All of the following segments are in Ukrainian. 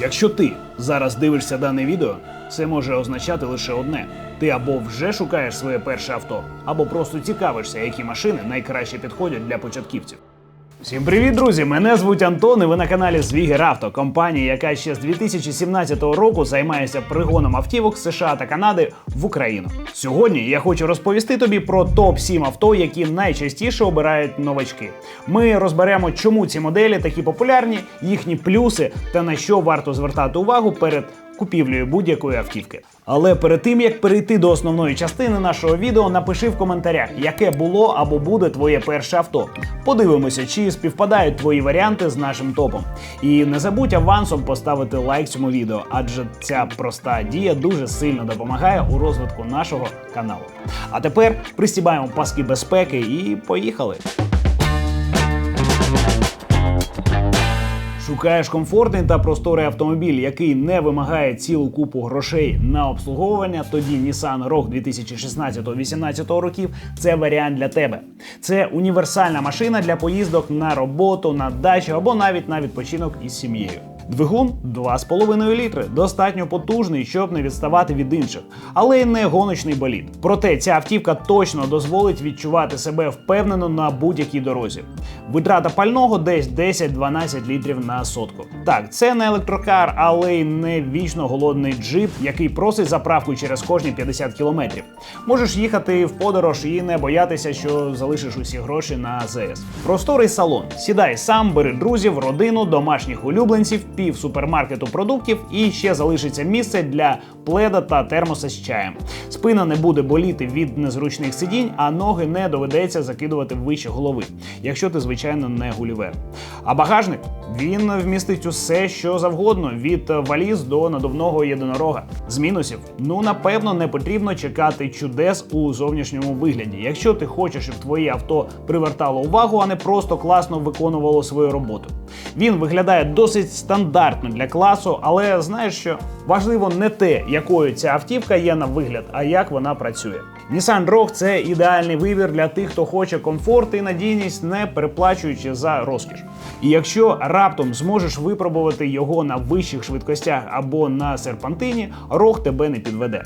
Якщо ти зараз дивишся дане відео, це може означати лише одне: ти або вже шукаєш своє перше авто, або просто цікавишся, які машини найкраще підходять для початківців. Всім привіт, друзі! Мене звуть Антон. і Ви на каналі Звігер Авто, компанія, яка ще з 2017 року займається пригоном автівок США та Канади в Україну. Сьогодні я хочу розповісти тобі про топ 7 авто, які найчастіше обирають новачки. Ми розберемо, чому ці моделі такі популярні, їхні плюси та на що варто звертати увагу перед купівлею будь-якої автівки. Але перед тим як перейти до основної частини нашого відео, напиши в коментарях, яке було або буде твоє перше авто. Подивимося, чи співпадають твої варіанти з нашим топом. І не забудь авансом поставити лайк цьому відео, адже ця проста дія дуже сильно допомагає у розвитку нашого каналу. А тепер пристібаємо паски безпеки і поїхали. Шукаєш комфортний та просторий автомобіль, який не вимагає цілу купу грошей на обслуговування. Тоді Nissan Rogue 2016-2018 років це варіант для тебе. Це універсальна машина для поїздок на роботу, на дачу або навіть на відпочинок із сім'єю. Двигун 2,5 літри, достатньо потужний, щоб не відставати від інших, але й не гоночний болід. Проте ця автівка точно дозволить відчувати себе впевнено на будь-якій дорозі. Витрата пального десь 10-12 літрів на сотку. Так, це не електрокар, але й не вічно голодний джип, який просить заправку через кожні 50 кілометрів. Можеш їхати в подорож і не боятися, що залишиш усі гроші на АЗС. Просторий салон. Сідай сам, бери друзів, родину, домашніх улюбленців, пів супермаркету продуктів і ще залишиться місце для пледа та термоса з чаєм. Спина не буде боліти від незручних сидінь, а ноги не доведеться закидувати вище голови, якщо ти, звичайно, не гулівер. А багажник він вмістить усе, що завгодно, від валіз до надувного єдинорога. З мінусів, ну напевно, не потрібно чекати чудес у зовнішньому вигляді. Якщо ти хочеш, щоб твоє авто привертало увагу, а не просто класно виконувало свою роботу. Він виглядає досить стандартно для класу, але знаєш що? Важливо не те, якою ця автівка є на вигляд, а як вона працює. Nissan Rogue – це ідеальний вибір для тих, хто хоче комфорт і надійність, не переплачуючи за розкіш. І якщо раптом зможеш випробувати його на вищих швидкостях або на серпантині, Rogue тебе не підведе.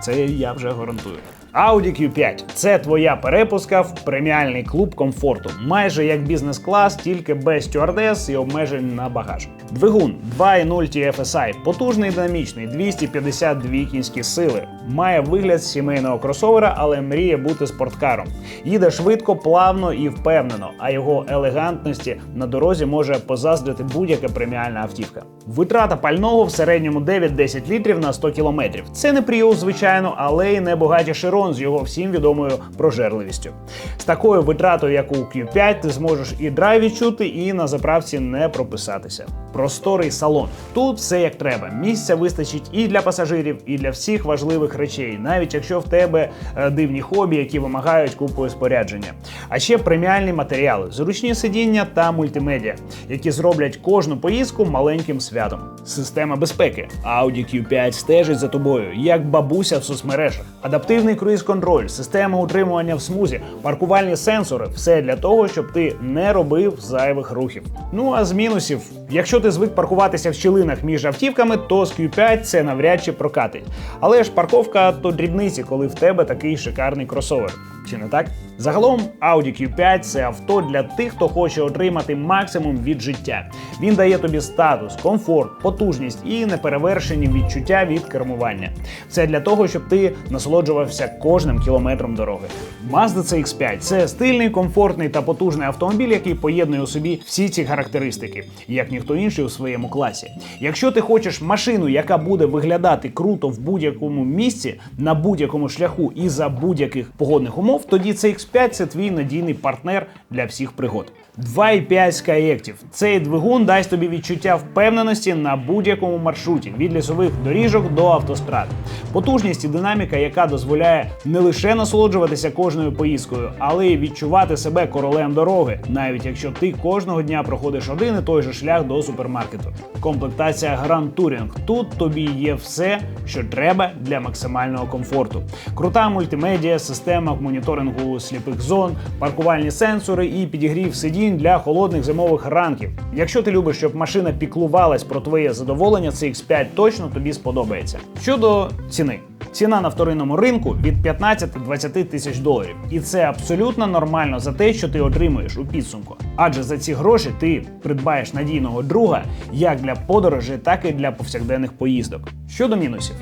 Це я вже гарантую. Audi Q5 це твоя перепуска в преміальний клуб комфорту, майже як бізнес-клас, тільки без стюардес і обмежень на багаж. Двигун 2.0 TFSI, потужний динамічний, 252 кінські сили. Має вигляд сімейного кросовера, але мріє бути спорткаром. Їде швидко, плавно і впевнено, а його елегантності на дорозі може позаздрити будь-яка преміальна автівка. Витрата пального в середньому 9-10 літрів на 100 кілометрів. Це не Prius, звичайно, але й не багаті Chiron з його всім відомою прожерливістю. З такою витратою, як у Q5, ти зможеш і драйв відчути, і на заправці не прописатися. Просторий салон. Тут все як треба. Місця вистачить і для пасажирів, і для всіх важливих речей, навіть якщо в тебе е, дивні хобі, які вимагають купою спорядження. А ще преміальні матеріали, зручні сидіння та мультимедіа, які зроблять кожну поїздку маленьким святом. Система безпеки. Audi Q5 стежить за тобою, як бабуся в соцмережах. Адаптивний круїз-контроль, система утримування в смузі, паркувальні сенсори все для того, щоб ти не робив зайвих рухів. Ну а з мінусів, якщо ти звик паркуватися в щілинах між автівками, то з Q5 це навряд чи прокатить. Але ж парковка то дрібниці, коли в тебе такий шикарний кросовер. Чи не так? Загалом Audi Q5 це авто для тих, хто хоче отримати максимум від життя. Він дає тобі статус, комфорт, потужність і неперевершені відчуття від кермування. Це для того, щоб ти насолоджувався кожним кілометром дороги. Mazda CX5 – це стильний, комфортний та потужний автомобіль, який поєднує у собі всі ці характеристики, як ніхто інший у своєму класі. Якщо ти хочеш машину, яка буде виглядати круто в будь-якому місці, на будь-якому шляху і за будь-яких погодних умов, тоді CX5 – це твій надійний партнер для всіх пригод. 2,5 Skyactiv. Цей двигун дасть тобі відчуття впевненості на будь-якому маршруті від лісових доріжок до автострад. Потужність і динаміка, яка дозволяє не лише насолоджуватися кожною поїздкою, але й відчувати себе королем дороги, навіть якщо ти кожного дня проходиш один і той же шлях до супермаркету. Комплектація Grand Touring. Тут тобі є все, що треба для максимального комфорту. Крута мультимедіа, система моніторингу сліпих зон, паркувальні сенсори і підігрів сидінь сидінь для холодних зимових ранків. Якщо ти любиш, щоб машина піклувалась про твоє задоволення, це X5 точно тобі сподобається. Щодо ціни. Ціна на вторинному ринку від 15-20 тисяч доларів, і це абсолютно нормально за те, що ти отримуєш у підсумку. Адже за ці гроші ти придбаєш надійного друга як для подорожей, так і для повсякденних поїздок. Щодо мінусів.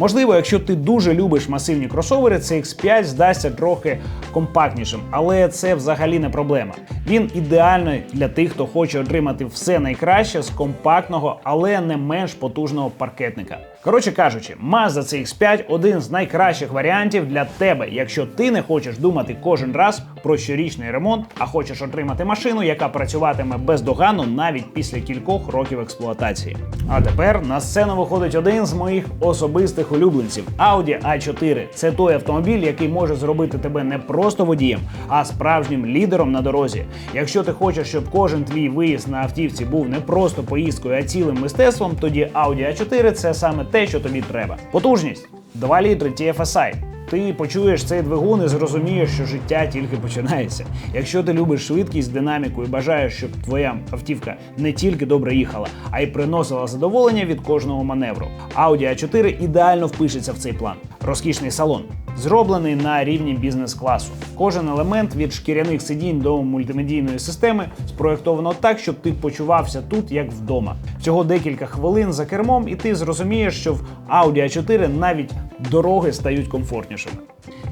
Можливо, якщо ти дуже любиш масивні кросовери, цей X5 здасться трохи компактнішим, але це взагалі не проблема. Він ідеальний для тих, хто хоче отримати все найкраще з компактного, але не менш потужного паркетника. Коротше кажучи, Mazda CX5 один з найкращих варіантів для тебе, якщо ти не хочеш думати кожен раз про щорічний ремонт, а хочеш отримати машину, яка працюватиме бездоганно навіть після кількох років експлуатації. А тепер на сцену виходить один з моїх особистих улюбленців Audi A4. Це той автомобіль, який може зробити тебе не просто водієм, а справжнім лідером на дорозі. Якщо ти хочеш, щоб кожен твій виїзд на автівці був не просто поїздкою, а цілим мистецтвом, тоді Audi A4 це саме те, що тобі треба. Потужність 2 літри TFSI. Ти почуєш цей двигун і зрозумієш, що життя тільки починається. Якщо ти любиш швидкість, динаміку і бажаєш, щоб твоя автівка не тільки добре їхала, а й приносила задоволення від кожного маневру. Audi A4 ідеально впишеться в цей план. Розкішний салон. Зроблений на рівні бізнес-класу. Кожен елемент від шкіряних сидінь до мультимедійної системи спроєктовано так, щоб ти почувався тут як вдома. Всього декілька хвилин за кермом, і ти зрозумієш, що в Audi A4 навіть дороги стають комфортнішими.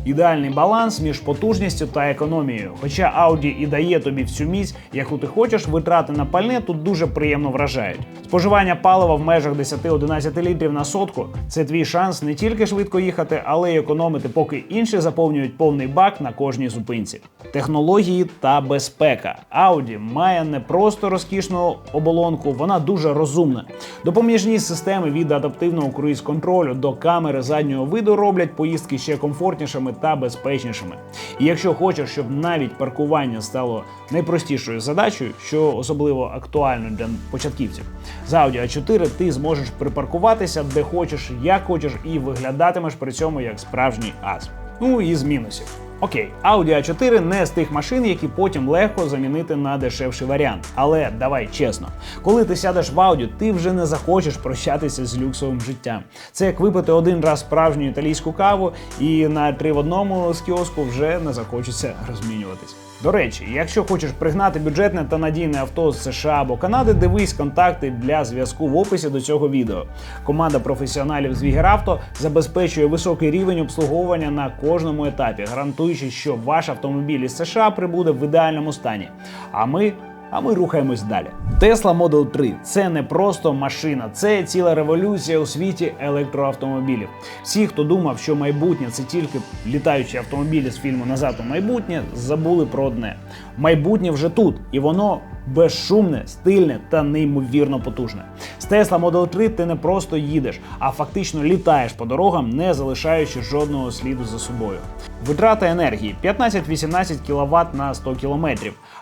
Ідеальний баланс між потужністю та економією. Хоча Audi і дає тобі всю міць, яку ти хочеш, витрати на пальне тут дуже приємно вражають. Споживання палива в межах 10-11 літрів на сотку це твій шанс не тільки швидко їхати, але й економити, поки інші заповнюють повний бак на кожній зупинці. Технології та безпека. Audi має не просто розкішну оболонку, вона дуже розумна. Допоміжні системи від адаптивного круїз-контролю до камери заднього виду роблять поїздки ще комфортнішими та безпечнішими. І якщо хочеш, щоб навіть паркування стало найпростішою задачею, що особливо актуально для початківців, з Audi A4 ти зможеш припаркуватися де хочеш, як хочеш, і виглядатимеш при цьому як справжній ас. Ну і з мінусів. Окей, Audi A4 не з тих машин, які потім легко замінити на дешевший варіант. Але давай чесно, коли ти сядеш в Audi, ти вже не захочеш прощатися з люксовим життям. Це як випити один раз справжню італійську каву, і на три в одному з кіоску вже не захочеться розмінюватись. До речі, якщо хочеш пригнати бюджетне та надійне авто з США або Канади, дивись контакти для зв'язку в описі до цього відео. Команда професіоналів з Вігеравто забезпечує високий рівень обслуговування на кожному етапі, гарантуючи, що ваш автомобіль із США прибуде в ідеальному стані. А ми а ми рухаємось далі. Tesla Model 3 це не просто машина, це ціла революція у світі електроавтомобілів. Всі, хто думав, що майбутнє це тільки літаючі автомобілі з фільму Назад у майбутнє, забули про одне. Майбутнє вже тут, і воно безшумне, стильне та неймовірно потужне. З Tesla Model 3 ти не просто їдеш, а фактично літаєш по дорогам, не залишаючи жодного сліду за собою. Витрата енергії 15-18 кВт на 100 км.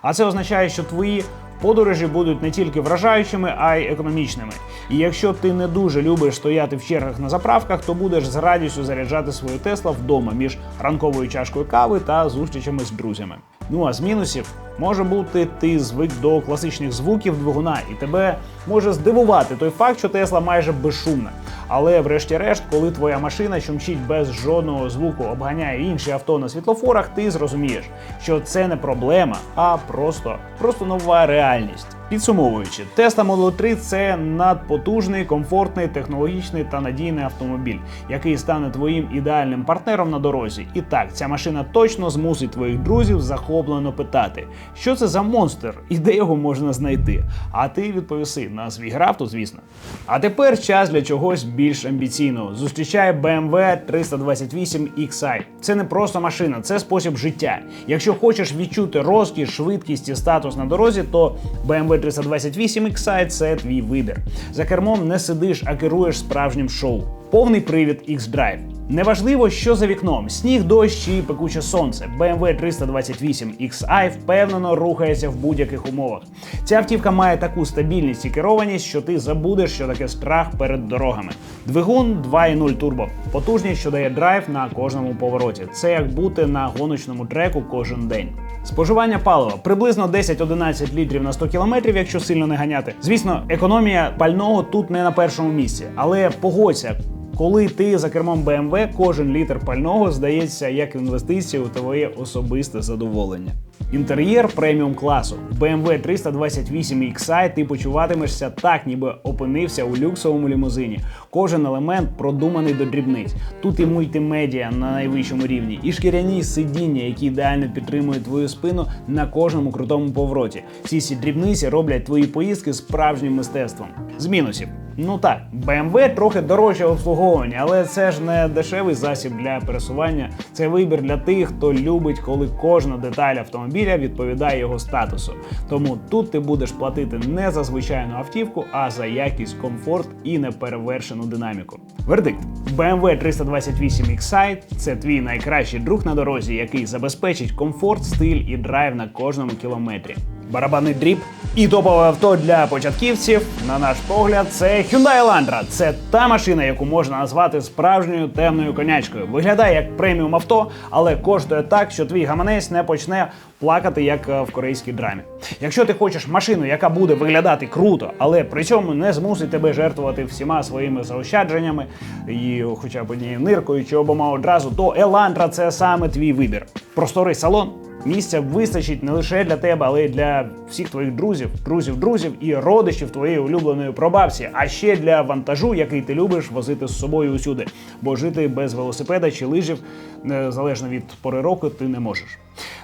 А це означає, що твої подорожі будуть не тільки вражаючими, а й економічними. І якщо ти не дуже любиш стояти в чергах на заправках, то будеш з радістю заряджати свою Тесла вдома між ранковою чашкою кави та зустрічами з друзями. Ну а з мінусів може бути ти звик до класичних звуків двигуна, і тебе може здивувати той факт, що Тесла майже безшумна. Але, врешті-решт, коли твоя машина, чумчить без жодного звуку, обганяє інші авто на світлофорах, ти зрозумієш, що це не проблема, а просто, просто нова реальність. Підсумовуючи, Tesla Model 3 це надпотужний, комфортний, технологічний та надійний автомобіль, який стане твоїм ідеальним партнером на дорозі. І так, ця машина точно змусить твоїх друзів захоплено питати, що це за монстр і де його можна знайти. А ти відповіси на свій графту, звісно. А тепер час для чогось більш амбіційного. Зустрічає BMW 328 XI. Це не просто машина, це спосіб життя. Якщо хочеш відчути розкіш, швидкість і статус на дорозі, то BMW 328 XI – це твій вибір. За кермом не сидиш, а керуєш справжнім шоу. Повний привід X-Drive. Неважливо, що за вікном, сніг, дощ чи пекуче сонце. BMW 328 XI впевнено рухається в будь-яких умовах. Ця автівка має таку стабільність і керованість, що ти забудеш, що таке страх перед дорогами. Двигун 2.0 турбо. Потужність, що дає драйв на кожному повороті. Це як бути на гоночному треку кожен день. Споживання палива приблизно 10-11 літрів на 100 кілометрів, якщо сильно не ганяти. Звісно, економія пального тут не на першому місці, але погодься. Коли ти за кермом BMW, кожен літр пального здається як інвестиція у твоє особисте задоволення. Інтер'єр преміум класу. BMW 328 XI ти почуватимешся так, ніби опинився у люксовому лімузині. Кожен елемент продуманий до дрібниць. Тут і мультимедіа на найвищому рівні, і шкіряні сидіння, які ідеально підтримують твою спину на кожному крутому повороті. Всі ці дрібниці роблять твої поїздки справжнім мистецтвом. З мінусів. Ну так, BMW трохи дорожче обслуговування, але це ж не дешевий засіб для пересування. Це вибір для тих, хто любить, коли кожна деталь автомобіля відповідає його статусу. Тому тут ти будеш платити не за звичайну автівку, а за якість, комфорт і неперевершену динаміку. Вердикт: BMW 328 Excite – це твій найкращий друг на дорозі, який забезпечить комфорт, стиль і драйв на кожному кілометрі. Барабанний дріб і топове авто для початківців, на наш погляд, це Hyundai Elantra. Це та машина, яку можна назвати справжньою темною конячкою. Виглядає як преміум авто, але коштує так, що твій гаманець не почне плакати, як е, в корейській драмі. Якщо ти хочеш машину, яка буде виглядати круто, але при цьому не змусить тебе жертвувати всіма своїми заощадженнями і хоча б однією ниркою чи обома одразу, то Elantra – це саме твій вибір. Просторий салон. Місця вистачить не лише для тебе, але й для всіх твоїх друзів, друзів, друзів і родичів твоєї улюбленої пробабці, а ще для вантажу, який ти любиш возити з собою усюди. Бо жити без велосипеда чи лижів, незалежно від пори року, ти не можеш.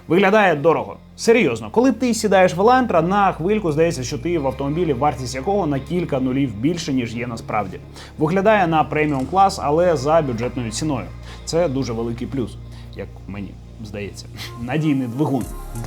Виглядає дорого. Серйозно, коли ти сідаєш в Елантра, на хвильку здається, що ти в автомобілі, вартість якого на кілька нулів більше, ніж є насправді. Виглядає на преміум клас, але за бюджетною ціною. Це дуже великий плюс, як мені здається. Надійний двигун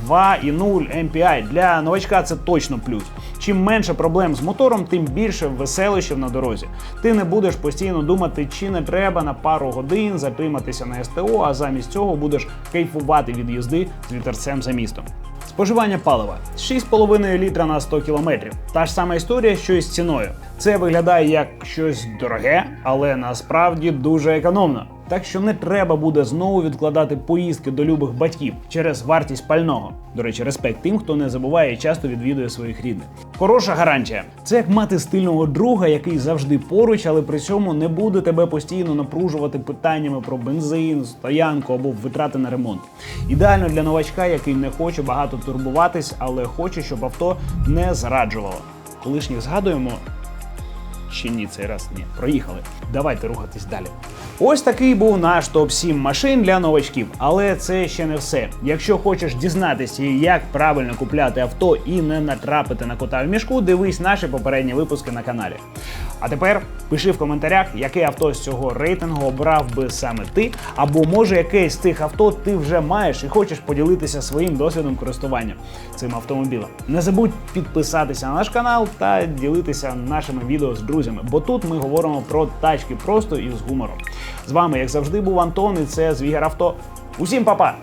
2,0 MPI. Для новачка це точно плюс. Чим менше проблем з мотором, тим більше веселищів на дорозі. Ти не будеш постійно думати, чи не треба на пару годин затриматися на СТО, а замість цього будеш кайфувати від їзди з вітерцем за містом. Споживання палива 6,5 літра на 100 кілометрів. Та ж сама історія, що і з ціною. Це виглядає як щось дороге, але насправді дуже економно. Так що не треба буде знову відкладати поїздки до любих батьків через вартість пального. До речі, респект тим, хто не забуває і часто відвідує своїх рідних. Хороша гарантія. Це як мати стильного друга, який завжди поруч, але при цьому не буде тебе постійно напружувати питаннями про бензин, стоянку або витрати на ремонт. Ідеально для новачка, який не хоче багато турбуватись, але хоче, щоб авто не зраджувало. Колишніх згадуємо. Чи ні, цей раз ні. Проїхали. Давайте рухатись далі. Ось такий був наш топ-7 машин для новачків. Але це ще не все. Якщо хочеш дізнатися, як правильно купляти авто і не натрапити на кота в мішку, дивись наші попередні випуски на каналі. А тепер пиши в коментарях, яке авто з цього рейтингу обрав би саме ти, або може якесь з цих авто ти вже маєш і хочеш поділитися своїм досвідом користування цим автомобілем. Не забудь підписатися на наш канал та ділитися нашими відео з друзями, бо тут ми говоримо про тачки просто і з гумором. З вами, як завжди, був Антон, і це Звігер Авто. Усім па-па!